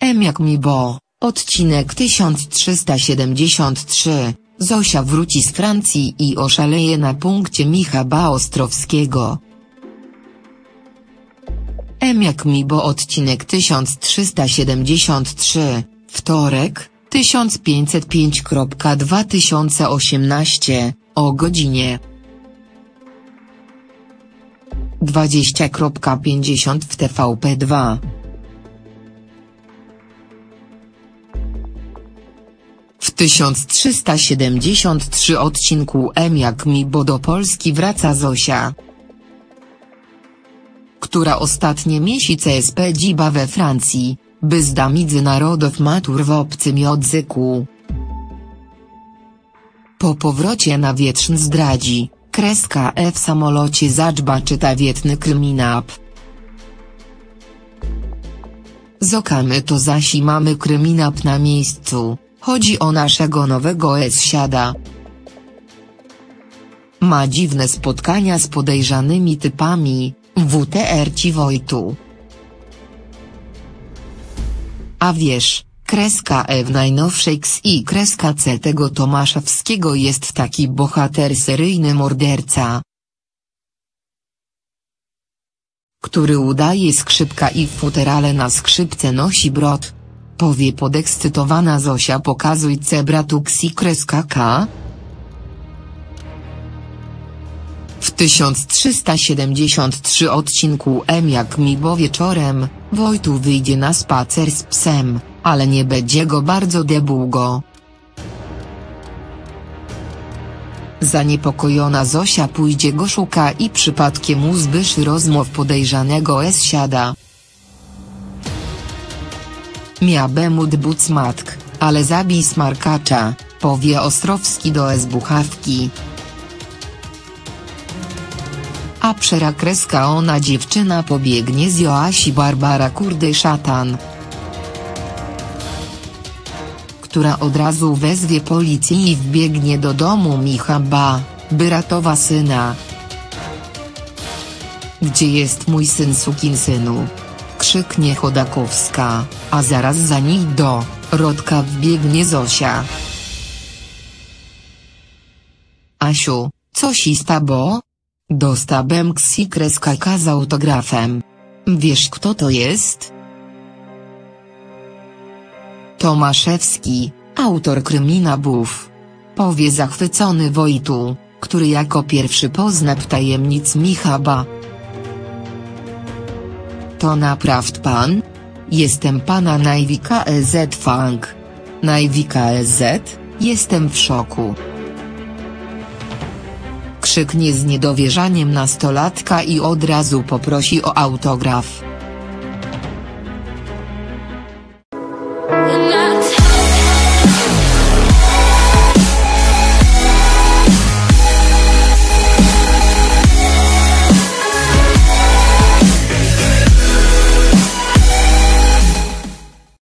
M jak mi bo, odcinek 1373, Zosia wróci z Francji i oszaleje na punkcie Michała Ostrowskiego. M jak mi bo odcinek 1373, wtorek, 1505.2018, o godzinie 20.50 w TVP2. W 1373 odcinku M jak mi bo do Polski wraca Zosia która ostatnie miesiące spędziła we Francji, by zdać narodów matur w obcym języku. Po powrocie na wietrzn zdradzi, kreska E w samolocie zaczba czyta wietny kryminap. Zokamy to zasi mamy kryminap na miejscu, chodzi o naszego nowego S-siada. Ma dziwne spotkania z podejrzanymi typami, WTR ci Wojtu. A wiesz, kreska E w najnowszej X i kreska C tego Tomaszewskiego jest taki bohater seryjny morderca. Który udaje skrzypka i w futerale na skrzypce nosi brod. Powie podekscytowana Zosia pokazuj C bratu X i kreska K. 1373 odcinku M jak mi bo wieczorem, Wojtu wyjdzie na spacer z psem, ale nie będzie go bardzo długo. Zaniepokojona Zosia pójdzie go szuka i przypadkiem uzbyszy rozmów podejrzanego S siada. Miałbym dbuc matk, ale zabij smarkacza, powie Ostrowski do S buchawki. A przera kreska ona dziewczyna pobiegnie z Joasi Barbara Kurdy Szatan. Która od razu wezwie policję i wbiegnie do domu Michaba, by ratowa syna. Gdzie jest mój syn sukinsynu? Krzyknie Chodakowska, a zaraz za nich do, Rodka wbiegnie Zosia. Asiu, coś ista bo? Dostałem ksi kreska K z autografem. Wiesz kto to jest? Tomaszewski, autor kryminabów. Powie zachwycony Wojtu, który jako pierwszy pozna tajemnic Michaba. To naprawdę pan? Jestem pana Najwika EZ Funk. Najwika EZ? Jestem w szoku krzyknie z niedowierzaniem nastolatka i od razu poprosi o autograf.